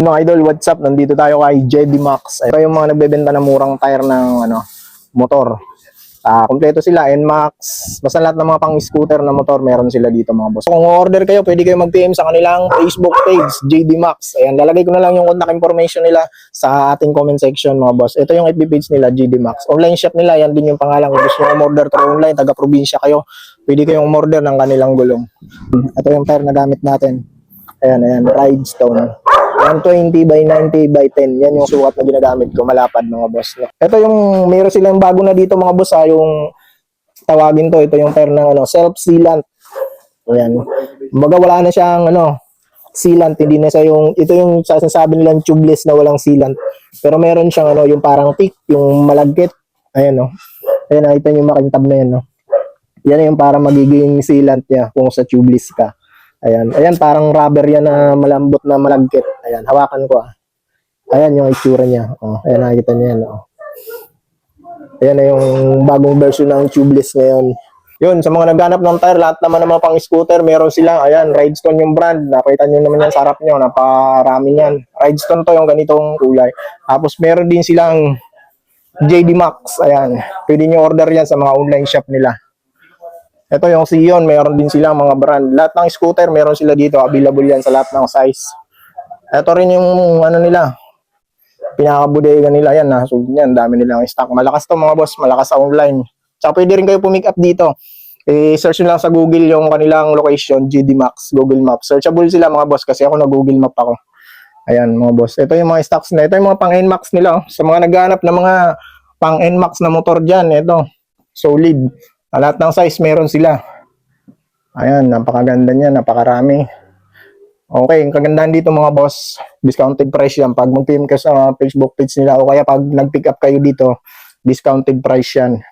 Mga idol, what's up? Nandito tayo kay JD Max. Ito yung mga nagbebenta ng murang tire ng ano, motor. Ah, kompleto sila, NMAX. Basta lahat ng mga pang-scooter na motor, meron sila dito mga boss. Kung order kayo, pwede kayo mag-PM sa kanilang Facebook page, JD Max. Ayan, lalagay ko na lang yung contact information nila sa ating comment section mga boss. Ito yung FB page nila, JD Max. Online shop nila, yan din yung pangalan. Kung gusto nyo order through online, taga-probinsya kayo, pwede kayong order ng kanilang gulong. Ito yung tire na gamit natin. Ayan, ayan, Ridestone. 120 by 90 by 10. Yan yung sukat na ginagamit ko, malapad mga boss. Ito yung, meron silang bago na dito mga boss ha, yung tawagin to, ito yung tire ng ano, self-sealant. Ayan. Kumbaga wala na siyang ano, sealant, hindi na siya yung, ito yung sasasabi nilang tubeless na walang sealant. Pero meron siyang ano, yung parang tick, yung malagkit. Ayan no. Ayan, nakita niyo makintab na yan no. Yan yung para magiging sealant niya kung sa tubeless ka. Ayan. Ayan, parang rubber yan na malambot na malagkit. Ayan, hawakan ko ah. Ayan yung itsura niya. Oh, ayan, nakikita niyo yan. Oh. Ayan na yung bagong version ng tubeless ngayon. Yun, sa mga naghanap ng tire, lahat naman ng mga pang-scooter, meron silang, ayan, Ridestone yung brand. Nakita nyo naman yan sa harap nyo, naparami yan. Ridestone to yung ganitong kulay. Tapos meron din silang JD Max, ayan. Pwede nyo order yan sa mga online shop nila. Ito yung Sion, meron din silang mga brand. Lahat ng scooter, meron sila dito. Available yan sa lahat ng size. Ito rin yung ano nila, pinakabudega nila yan. Ha? So, yan, dami nilang stock. Malakas to mga boss, malakas sa online. Tsaka pwede rin kayo pumick up dito. Eh, search nyo lang sa Google yung kanilang location, GD Max, Google Maps. Searchable sila mga boss kasi ako na Google Map ako. Ayan mga boss. Ito yung mga stocks nila. Ito yung mga pang NMAX nila. Oh. Sa mga naghanap ng mga pang NMAX na motor dyan, ito. Solid. Ah, Lahat ng size meron sila. Ayan, napakaganda niya, napakarami. Okay, ang kagandahan dito mga boss, discounted price yan. Pag mag-PM ka sa Facebook page nila o kaya pag nag-pick up kayo dito, discounted price yan.